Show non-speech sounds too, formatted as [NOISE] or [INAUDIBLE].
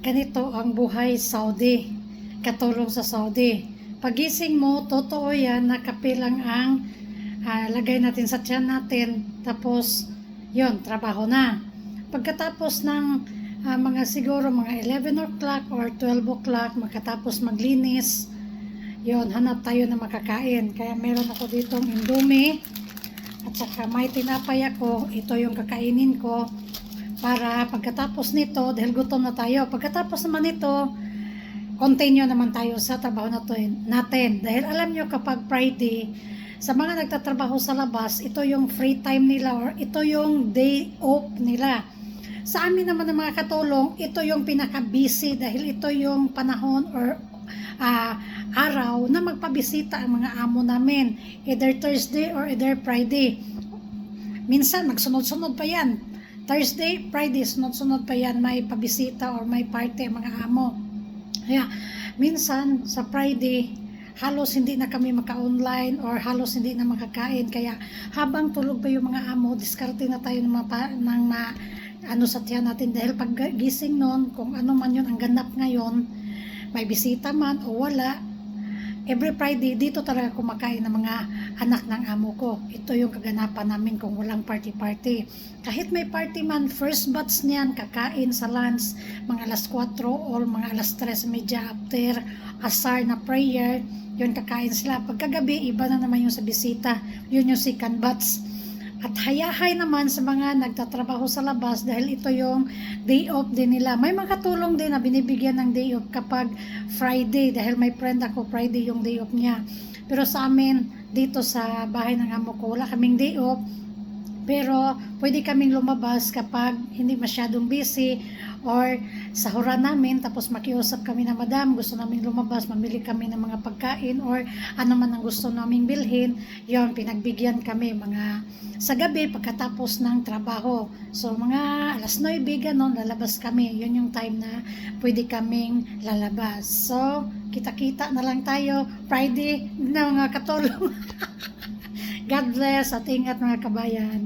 ganito ang buhay Saudi. Katulong sa Saudi. Pagising mo, totoo yan na kape lang ang ah, lagay natin sa tiyan natin. Tapos, yon trabaho na. Pagkatapos ng ah, mga siguro mga 11 o'clock or 12 o'clock, makatapos maglinis, yon hanap tayo na makakain. Kaya meron ako ditong indomie at saka may tinapay ako. Ito yung kakainin ko para pagkatapos nito, dahil gutom na tayo, pagkatapos naman nito, continue naman tayo sa trabaho natin. natin. Dahil alam nyo kapag Friday, sa mga nagtatrabaho sa labas, ito yung free time nila or ito yung day off nila. Sa amin naman ng mga katulong, ito yung pinaka-busy dahil ito yung panahon or ah, araw na magpabisita ang mga amo namin. Either Thursday or either Friday. Minsan, magsunod-sunod pa yan. Thursday, Friday, sunod-sunod pa yan. May pabisita or may party mga amo. Kaya, minsan, sa Friday, halos hindi na kami maka-online or halos hindi na makakain. Kaya, habang tulog pa yung mga amo, diskarte na tayo ng, mga, ng ma, ano sa tiyan natin. Dahil pag gising nun, kung ano man yun ang ganap ngayon, may bisita man o wala, every Friday, dito talaga kumakain ng mga anak ng amo ko. Ito yung kaganapan namin kung walang party-party. Kahit may party man, first batch niyan, kakain sa lunch, mga alas 4 or mga alas 3 medya after asar na prayer, yun kakain sila. Pagkagabi, iba na naman yung sa bisita. Yun yung second batch. At hayahay naman sa mga nagtatrabaho sa labas dahil ito yung day off din nila. May mga tulong din na binibigyan ng day off kapag Friday dahil may friend ako Friday yung day off niya. Pero sa amin dito sa bahay ng amo ko wala kaming day off. Pero pwede kaming lumabas kapag hindi masyadong busy or sahuran namin tapos makiusap kami na madam gusto namin lumabas mamili kami ng mga pagkain or ano man ang gusto naming bilhin. Yon pinagbigyan kami mga sa gabi pagkatapos ng trabaho. So mga alas 9 ganon lalabas kami. Yun yung time na pwede kaming lalabas. So kita-kita na lang tayo Friday na mga katulong. [LAUGHS] God bless at ingat mga kabayan